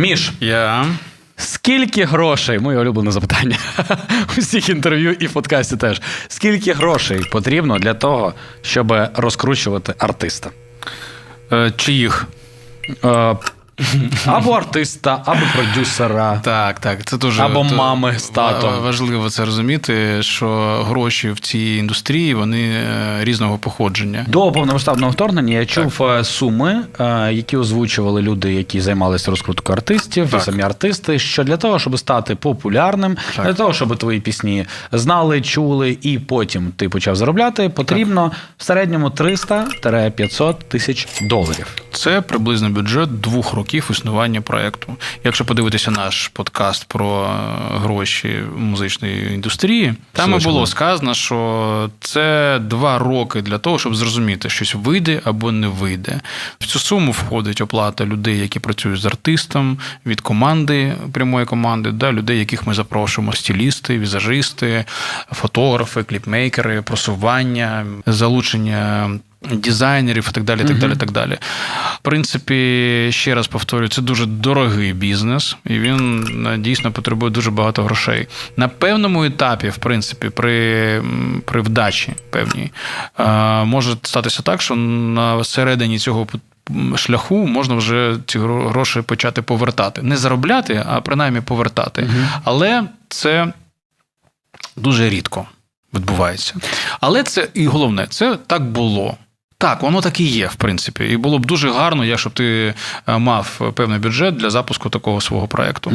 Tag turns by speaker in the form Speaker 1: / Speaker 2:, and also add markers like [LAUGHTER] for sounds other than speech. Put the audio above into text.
Speaker 1: Міш,
Speaker 2: Я
Speaker 1: скільки грошей, моє улюблене запитання [LAUGHS] у всіх інтерв'ю і в подкасті теж. Скільки грошей потрібно для того, щоб розкручувати артиста?
Speaker 2: е, чиїх?
Speaker 1: Е, [LAUGHS] Або артиста, або продюсера.
Speaker 2: Так, так, це дуже
Speaker 1: Або
Speaker 2: то-
Speaker 1: мами з татом.
Speaker 2: Важливо це розуміти, що гроші в цій індустрії вони е, різного походження.
Speaker 1: До повномасштабного вторгнення я чув е, суми, е, які озвучували люди, які займалися розкруткою артистів, і самі артисти. Що для того, щоб стати популярним,
Speaker 2: Так.
Speaker 1: для того, щоб твої пісні знали, чули, і потім ти почав заробляти, потрібно в середньому 300-500 тисяч доларів.
Speaker 2: Це приблизно бюджет двох років існування проекту. Якщо подивитися наш подкаст про е, гроші музичної індустрії, там і було сказано, що це два роки для того, щоб зрозуміти, щось вийде або не вийде. В цю суму входить оплата людей, які працюють з артистом, від команди прямої команди, да, людей, яких ми запрошуємо: стилісти, візажисти, фотографи, кліпмейкери, просування, залучення. Дизайнерів і так далі, так далі, так далі. В принципі, ще раз повторюю, це дуже дорогий бізнес, і він е, дійсно потребує дуже багато грошей. На певному етапі, в принципі, при, при вдачі певній, е, може статися так, що на середині цього шляху можна вже ці гроші почати повертати. Не заробляти, а принаймні повертати. Але це дуже рідко відбувається. Але це і головне, це так було. Так, воно так і є, в принципі. І було б дуже гарно, якщо б ти е, мав певний бюджет для запуску такого свого проекту.